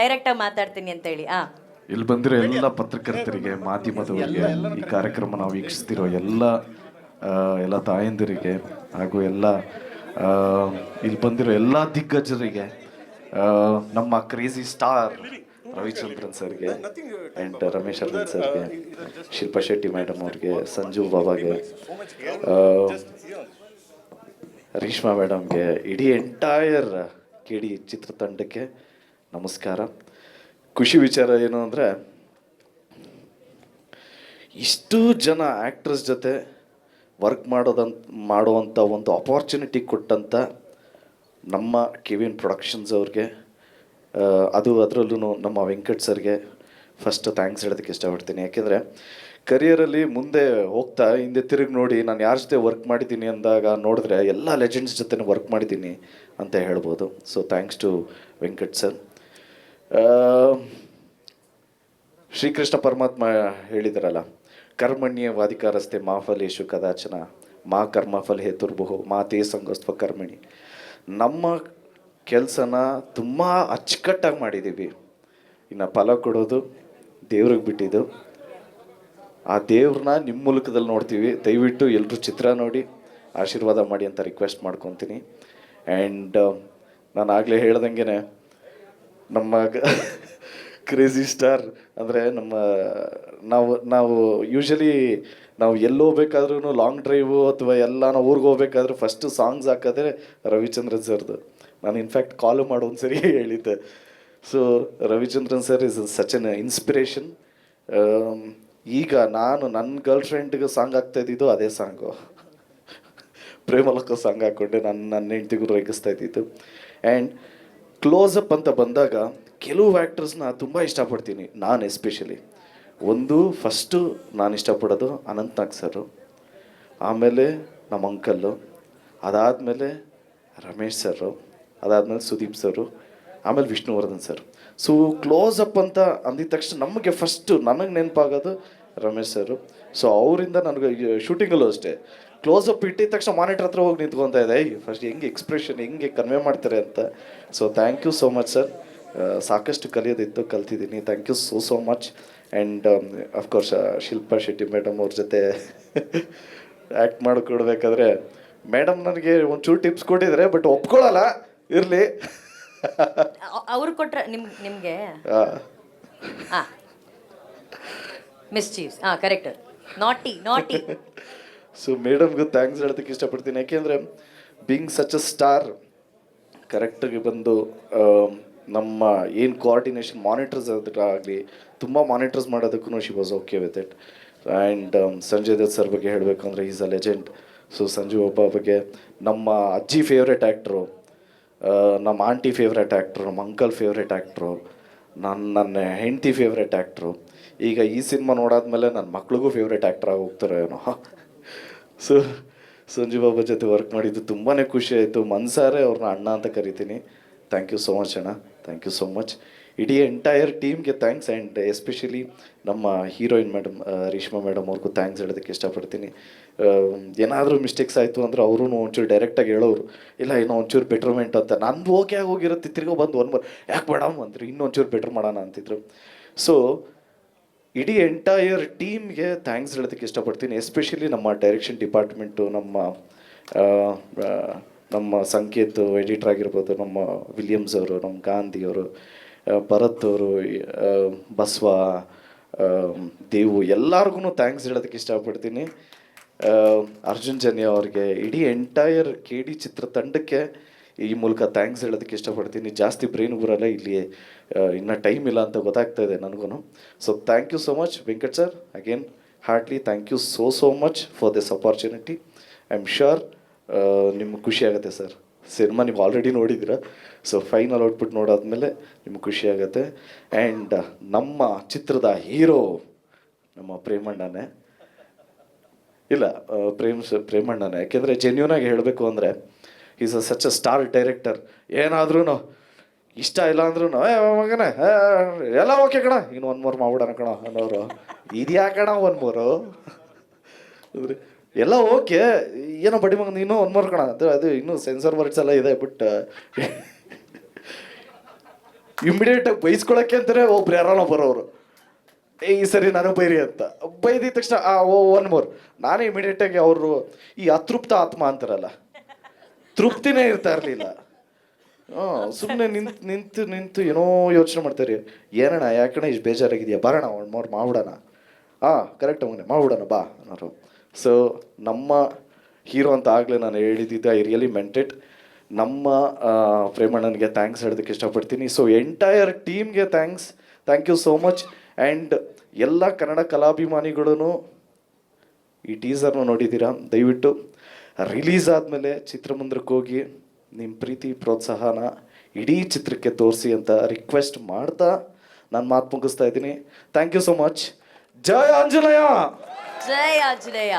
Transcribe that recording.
Direct ಆಗಿ ಮಾತಾಡ್ತೀನಿ ಅಂತ ಹೇಳಿ ಆ. ಇಲ್ಲಿ ಬಂದಿರೋ ಎಲ್ಲ ಪತ್ರಕರ್ತರಿಗೆ, ಮಾಧ್ಯಮದವರಿಗೆ, ಈ ಕಾರ್ಯಕ್ರಮ ನಾವು ವೀಕ್ಷಿಸ್ತಿರೋ ಎಲ್ಲ ಎಲ್ಲ ತಾಯಂದಿರಿಗೆ ಹಾಗೂ ಎಲ್ಲ ಇಲ್ಲಿ ಬಂದಿರೋ ಎಲ್ಲ ದಿಗ್ಗಜರಿಗೆ ನಮ್ಮ ಕ್ರೇಜಿ ಸ್ಟಾರ್ ರವಿಚಂದ್ರನ್ ಸರ್ಗೆ ಆ್ಯಂಡ್ ರಮೇಶ್ ಅರ್ಜನ್ ಸರ್ಗೆ, ಶಿಲ್ಪಾ ಶೆಟ್ಟಿ ಮೇಡಮ್ ಅವ್ರಿಗೆ, ಸಂಜು ಬಾಬಾಗೆ ರೀಷ್ಮಾ ಮೇಡಮ್ಗೆ ಇಡೀ ಎಂಟೈರ್ ಕೆ ಡಿ ಚಿತ್ರತಂಡಕ್ಕೆ ನಮಸ್ಕಾರ. ಖುಷಿ ವಿಚಾರ ಏನು ಅಂದರೆ, ಇಷ್ಟು ಜನ ಆ್ಯಕ್ಟ್ರಸ್ ಜೊತೆ ವರ್ಕ್ ಮಾಡೋದಂತ ಮಾಡುವಂಥ ಒಂದು ಅಪಾರ್ಚುನಿಟಿ ಕೊಟ್ಟಂಥ ನಮ್ಮ ಕೆ ಪ್ರೊಡಕ್ಷನ್ಸ್ ಅವ್ರಿಗೆ ಅದು ಅದರಲ್ಲೂ ನಮ್ಮ ವೆಂಕಟ್ ಸರ್ಗೆ ಫಸ್ಟ್ ಥ್ಯಾಂಕ್ಸ್ ಹೇಳೋದಕ್ಕೆ ಇಷ್ಟಪಡ್ತೀನಿ. ಯಾಕೆಂದರೆ ಕರಿಯರಲ್ಲಿ ಮುಂದೆ ಹೋಗ್ತಾ, ಹಿಂದೆ ತಿರುಗಿ ನೋಡಿ ನಾನು ಯಾರ ಜೊತೆ ವರ್ಕ್ ಮಾಡಿದ್ದೀನಿ ಅಂದಾಗ ನೋಡಿದ್ರೆ ಎಲ್ಲ ಲೆಜೆಂಡ್ಸ್ ಜೊತೆ ವರ್ಕ್ ಮಾಡಿದ್ದೀನಿ ಅಂತ ಹೇಳ್ಬೋದು. So thanks to Venkat sir. Shrikrishna ಪರಮಾತ್ಮ ಹೇಳಿದ್ರಲ್ಲ ಕರ್ಮಣ್ಯ ವಾದಿಕಾರಸ್ತೆ ಮಾ ಫಲೇಶು ಕದಾಚನ, ಮಾ ಕರ್ಮ ಫಲ ಹೇತುರ್ಬಹು ಮಾ ತೇ ಕರ್ಮಣಿ. ನಮ್ಮ ಕೆಲಸನ ತುಂಬ ಅಚ್ಚುಕಟ್ಟಾಗಿ ಮಾಡಿದ್ದೀವಿ ಇನ್ನು ಫಲ ಕೊಡೋದು ದೇವ್ರಿಗೆ ಬಿಟ್ಟಿದ್ದು. ಆ ದೇವ್ರನ್ನ ನಿಮ್ಮ ಮೂಲಕದಲ್ಲಿ ನೋಡ್ತೀವಿ. ದಯವಿಟ್ಟು ಎಲ್ಲರೂ ಚಿತ್ರ ನೋಡಿ, ಆಶೀರ್ವಾದ ಮಾಡಿ ಅಂತ ರಿಕ್ವೆಸ್ಟ್ ಮಾಡ್ಕೊತೀನಿ. ಆ್ಯಂಡ್ ನಾನು ಆಗಲೇ ಹೇಳ್ದಂಗೆ ನಮ್ಮ ಕ್ರೇಜಿ ಸ್ಟಾರ್ ಅಂದರೆ ನಮ್ಮ, ನಾವು ನಾವು ಯೂಶಲಿ ನಾವು ಎಲ್ಲಿ ಹೋಗ್ಬೇಕಾದ್ರೂ ಲಾಂಗ್ ಡ್ರೈವು ಅಥವಾ ಎಲ್ಲ ನಾವು ಊರಿಗೆ ಹೋಗ್ಬೇಕಾದ್ರೂ ಫಸ್ಟ್ ಸಾಂಗ್ಸ್ ಹಾಕೋದ್ರೆ ರವಿಚಂದ್ರನ್ ಸರ್ದು. ನಾನು ಇನ್ಫ್ಯಾಕ್ಟ್ ಕಾಲು ಮಾಡೋ ಒಂದು ಸರಿ ಹೇಳಿದ್ದೆ so Ravichandran sir is such an inspiration ಈಗ ನಾನು ನನ್ನ ಗರ್ಲ್ ಫ್ರೆಂಡ್ಗೆ ಸಾಂಗ್ ಆಗ್ತಾ ಇದ್ದಿದ್ದು ಅದೇ ಸಾಂಗು ಪ್ರೇಮಲಕ್ಕ ಸಾಂಗ್ ಹಾಕ್ಕೊಂಡೆ ನನ್ನ ನನ್ನ ಹೆಂಡ್ತಿಗೂ ರೇಗಿಸ್ತಾ ಇದ್ದಿದ್ದು. ಆ್ಯಂಡ್ ಕ್ಲೋಸಪ್ ಅಂತ ಬಂದಾಗ ಕೆಲವು ಆ್ಯಕ್ಟರ್ಸ್ನ ತುಂಬ ಇಷ್ಟಪಡ್ತೀನಿ, ನಾನು ಎಸ್ಪೆಷಲಿ ಒಂದು ಫಸ್ಟು ನಾನು ಇಷ್ಟಪಡೋದು ಅನಂತನಾಗ್ ಸರು ಆಮೇಲೆ ನಮ್ಮ ಅಂಕಲ್ಲು ಅದಾದಮೇಲೆ ರಮೇಶ್ ಸರು ಅದಾದಮೇಲೆ ಸುದೀಪ್ ಸರು ಆಮೇಲೆ Vishnuvardhan sir so close up ಅಂತ ಅಂದಿದ ತಕ್ಷಣ ನಮಗೆ ಫಸ್ಟು ನನಗೆ ನೆನಪಾಗೋದು ರಮೇಶ್ ಸರು ಸೊ ಅವರಿಂದ ನನಗೆ ಶೂಟಿಂಗಲ್ಲೂ ಅಷ್ಟೇ. ಕ್ಲೋಸ್ ಅಪ್ ಇಟ್ಟಿದ ತಕ್ಷಣ ಮಾನಿಟರ್ ಹತ್ರ ಹೋಗಿ ನಿಂತ್ಕೊತಾ ಇದೆ. ಫಸ್ಟ್ ಹೆಂಗೆ ಎಕ್ಸ್ಪ್ರೆಷನ್ ಹೆಂಗೆ ಕನ್ವೆ ಮಾಡ್ತಾರೆ ಅಂತ. So thank you so much sir ಸಾಕಷ್ಟು ಕಲಿಯೋದಿತ್ತು ಕಲ್ತಿದ್ದೀನಿ. Thank you so so much and of course Shilpa Shetty madam ಅವ್ರ ಜೊತೆ ಆ್ಯಕ್ಟ್ ಮಾಡಿಕೊಡ್ಬೇಕಾದ್ರೆ ಮೇಡಮ್ ನನಗೆ ಒಂಚೂರು ಟಿಪ್ಸ್ ಕೊಟ್ಟಿದ್ದಾರೆ ಬಟ್ ಒಪ್ಕೊಳ್ಳಲ್ಲ ಇರಲಿ. ಅವ್ರು ಕೊಟ್ರೆ ನಿಮ್ ನಿಮಗೆ? ಮಿಸ್ ಚೀಸ್ ಹಾಂ ಕರೆಕ್ಟ್ ನಾಟಿ ನಾಟಿ ಸೊ ಮೇಡಮ್ಗೂ ಥ್ಯಾಂಕ್ಸ್ ಹೇಳೋದಕ್ಕೆ ಇಷ್ಟಪಡ್ತೀನಿ. ಯಾಕೆಂದರೆ ಬೀಂಗ್ ಸಚ್ ಅ ಸ್ಟಾರ್ ಕರೆಕ್ಟಾಗಿ ಬಂದು ನಮ್ಮ ಏನು ಕೋಆರ್ಡಿನೇಷನ್ ಮಾನಿಟರ್ಸ್ ಆಗಲಿ ತುಂಬ ಮಾನಿಟರ್ಸ್ ಮಾಡೋದಕ್ಕೂ she was okay with it and Sanjay Dutt sir ಬಗ್ಗೆ ಹೇಳಬೇಕು ಅಂದರೆ is a legend so Sanju ಒಬ್ಬ ಬಗ್ಗೆ, ನಮ್ಮ ಅಜ್ಜಿ ಫೇವ್ರೆಟ್ ಆ್ಯಕ್ಟ್ರು ನಮ್ಮ ಆಂಟಿ ಫೇವ್ರೆಟ್ ಆ್ಯಕ್ಟ್ರು ನಮ್ಮ ಅಂಕಲ್ ಫೇವ್ರೆಟ್ ಆ್ಯಕ್ಟ್ರು ನನ್ನ ನನ್ನ ಹೆಂಡತಿ ಫೇವ್ರೆಟ್ ಆ್ಯಕ್ಟ್ರು ಈಗ ಈ ಸಿನಿಮಾ ನೋಡಾದ್ಮೇಲೆ ನನ್ನ ಮಕ್ಳಿಗೂ ಫೇವ್ರೆಟ್ ಆ್ಯಕ್ಟ್ರಾಗಿ ಹೋಗ್ತಾರೆ ಏನೋ. ಸೊ ಸಂಜು ಬಾಬಾ ಜೊತೆ ವರ್ಕ್ ಮಾಡಿದ್ದು ತುಂಬಾ ಖುಷಿ ಆಯಿತು. ಮನ್ಸಾರೆ ಅವ್ರನ್ನ ಅಣ್ಣ ಅಂತ ಕರಿತೀನಿ. ಥ್ಯಾಂಕ್ ಯು ಸೋ ಮಚ್ ಅಣ್ಣ. ಥ್ಯಾಂಕ್ ಯು ಸೋ ಮಚ್ ಇಡೀ ಎಂಟೈರ್ ಟೀಮ್ಗೆ ಥ್ಯಾಂಕ್ಸ್ ಆ್ಯಂಡ್ ಎಸ್ಪೆಷಲಿ ನಮ್ಮ ಹೀರೋಯಿನ್ ಮೇಡಮ್ ರೇಷ್ಮಾ ಮೇಡಮ್ ಅವ್ರಿಗೂ ಥ್ಯಾಂಕ್ಸ್ ಹೇಳೋದಕ್ಕೆ ಇಷ್ಟಪಡ್ತೀನಿ. ಏನಾದರೂ ಮಿಸ್ಟೇಕ್ಸ್ ಆಯಿತು ಅಂದ್ರೆ ಅವರು ಒಂಚೂರು ಡೈರೆಕ್ಟಾಗಿ ಹೇಳೋರು ಇಲ್ಲ ಇನ್ನೂ ಒಂಚೂರು ಬೆಟ್ರ್ಮೆಂಟ್ ಅಂತ. ನಂದು ಓಕೆ ಆಗಿ ಹೋಗಿರುತ್ತೆ. ತಿರ್ಗೋ ಬಂದು ಒನ್ ಮರ್ ಯಾಕೆ ಮೇಡಮ್ ಅಂದರು. ಇನ್ನೊಂಚೂರು ಬೆಟ್ರ್ ಮಾಡೋಣ ಅಂತಿದ್ರು. ಸೊ ಇಡೀ ಎಂಟೈರ್ ಟೀಮ್ಗೆ ಥ್ಯಾಂಕ್ಸ್ ಹೇಳೋದಕ್ಕೆ ಇಷ್ಟಪಡ್ತೀನಿ. ಎಸ್ಪೆಷಲಿ ನಮ್ಮ ಡೈರೆಕ್ಷನ್ ಡಿಪಾರ್ಟ್ಮೆಂಟು ನಮ್ಮ ನಮ್ಮ ಸಂಕೇತ್ ಎಡಿಟರ್ ಆಗಿರ್ಬೋದು, ನಮ್ಮ ವಿಲಿಯಮ್ಸ್ ಅವರು, ನಮ್ಮ ಗಾಂಧಿ ಅವರು ಭರತ್ ಅವರು ಬಸವ ದೇವು ಎಲ್ಲರಿಗೂ ಥ್ಯಾಂಕ್ಸ್ ಹೇಳೋದಕ್ಕೆ ಇಷ್ಟಪಡ್ತೀನಿ. ಅರ್ಜುನ್ ಜನ್ಯ ಅವ್ರಿಗೆ ಇಡೀ ಎಂಟೈರ್ ಕೆ ಡಿ ಚಿತ್ರತಂಡಕ್ಕೆ ಈ ಮೂಲಕ ಥ್ಯಾಂಕ್ಸ್ ಹೇಳೋದಕ್ಕೆ ಇಷ್ಟಪಡ್ತೀನಿ. ಜಾಸ್ತಿ ಬ್ರೈನ್ ಬರಲ್ಲ ಇಲ್ಲಿ ಇನ್ನೂ ಟೈಮ್ ಇಲ್ಲ ಅಂತ ಗೊತ್ತಾಗ್ತಾ ಇದೆ ನನಗೂ so thank you so much Venkat sir again heartly thank you so so much for this opportunity I am sure ನಿಮ್ಗೆ ಖುಷಿ ಆಗುತ್ತೆ ಸರ್ ಸಿನಿಮಾ ನೀವು ಆಲ್ರೆಡಿ ನೋಡಿದ್ದೀರ? ಸೊ ಫೈನಲ್ ಔಟ್ಪುಟ್ ನೋಡಾದ್ಮೇಲೆ ನಿಮ್ಗೆ ಖುಷಿ ಆಗುತ್ತೆ. ಆ್ಯಂಡ್ ನಮ್ಮ ಚಿತ್ರದ ಹೀರೋ ನಮ್ಮ ಪ್ರೇಮಣ್ಣನೇ. ಇಲ್ಲ ಪ್ರೇಮ್ ಪ್ರೇಮಣ್ಣನೇ. ಯಾಕೆಂದರೆ ಜೆನ್ಯೂನಾಗಿ ಹೇಳಬೇಕು ಅಂದರೆ is a such a star director ಏನಾದ್ರೂ ಇಷ್ಟ ಇಲ್ಲ ಅಂದ್ರೂ ಮಗನೇ ಎಲ್ಲ ಓಕೆ ಕಣ. ಇನ್ನು ಒಂದು ಮೂರು ಮಾಡ್ಬಿಡೋಣ ಕಣ ಅನ್ನೋರು. ಇದ್ಯಾ ಕಣ ಒಂದು ಮೂರು? ಎಲ್ಲ ಓಕೆ ಏನೋ ಬಡಿ ಮಗನ, ಇನ್ನೂ ಒಂದು ಮೂರು ಕಣ. ಅದು ಅದು ಇನ್ನೂ ಸೆನ್ಸರ್ ವರ್ಡ್ಸ್ ಎಲ್ಲ ಇದೆ ಬಟ್ ಇಮಿಡಿಯೇಟ್ ಆಗಿ ಬೈಸ್ಕೊಳಕ್ಕೆ ಅಂತಾರೆ ಒಬ್ರು ಯಾರೋ ಬರೋರು. ಈ ಸರಿ ನಾನು ಬೈರಿ ಅಂತ. ಬೈದಿದ ತಕ್ಷಣ ಓ ಒನ್ ಮೋರ್. ನಾನೇ ಇಮಿಡಿಯೇಟ್ ಆಗಿ ಅವರು ಈ ಅತೃಪ್ತ ಆತ್ಮ ಅಂತಾರಲ್ಲ ತೃಪ್ತಿನೇ ಇರ್ತಾ ಇರಲಿಲ್ಲ. ಸುಮ್ಮನೆ ನಿಂತು ನಿಂತು ನಿಂತು ಏನೋ ಯೋಚನೆ ಮಾಡ್ತಾರೆ ಏನಣ್ಣ, ಯಾಕಣ್ಣ ಇಷ್ಟು ಬೇಜಾರಾಗಿದೆಯಾ? ಬರೋಣ ಒಂದು ಮೋರ್ ಮಾಡ್ಬಿಡೋಣ. ಹಾಂ ಕರೆಕ್ಟ್ ಅವನೇ ಮಾಡ್ಬಿಡೋಣ, ಬಾ, ಅನ್ನೋರು. ಸೊ ನಮ್ಮ ಹೀರೋ ಅಂತ ಆಗಲೇ ನಾನು ಹೇಳಿದ್ದಿದ್ದೆ ಐ ರಿಯಲಿ ಮೆಂಟೆಡ್ ನಮ್ಮ ಪ್ರೇಮಣ್ಣನಿಗೆ ಥ್ಯಾಂಕ್ಸ್ ಹೇಳೋದಕ್ಕೆ ಇಷ್ಟಪಡ್ತೀನಿ. ಸೊ ಎಂಟೈರ್ ಟೀಮ್ಗೆ thanks thank you so much and ಎಲ್ಲ ಕನ್ನಡ ಕಲಾಭಿಮಾನಿಗಳೂ ಈ ಟೀಸರ್ನ ನೋಡಿದ್ದೀರಾ? ದಯವಿಟ್ಟು. ರಿಲೀಸ್ ಆದಮೇಲೆ ಚಿತ್ರಮಂದಿರಕ್ಕೆ ಹೋಗಿ ನಿಮ್ಮ ಪ್ರೀತಿ, ಪ್ರೋತ್ಸಾಹನ ಇಡೀ ಚಿತ್ರಕ್ಕೆ ತೋರಿಸಿ ಅಂತ ರಿಕ್ವೆಸ್ಟ್ ಮಾಡ್ತಾ ನಾನು ಮಾತು ಮುಗಿಸ್ತಾ ಇದ್ದೀನಿ. ಥ್ಯಾಂಕ್ ಯು ಸೊ ಮಚ್ ಜಯ ಆಂಜನೇಯ! ಜಯ ಆಂಜನೇಯ!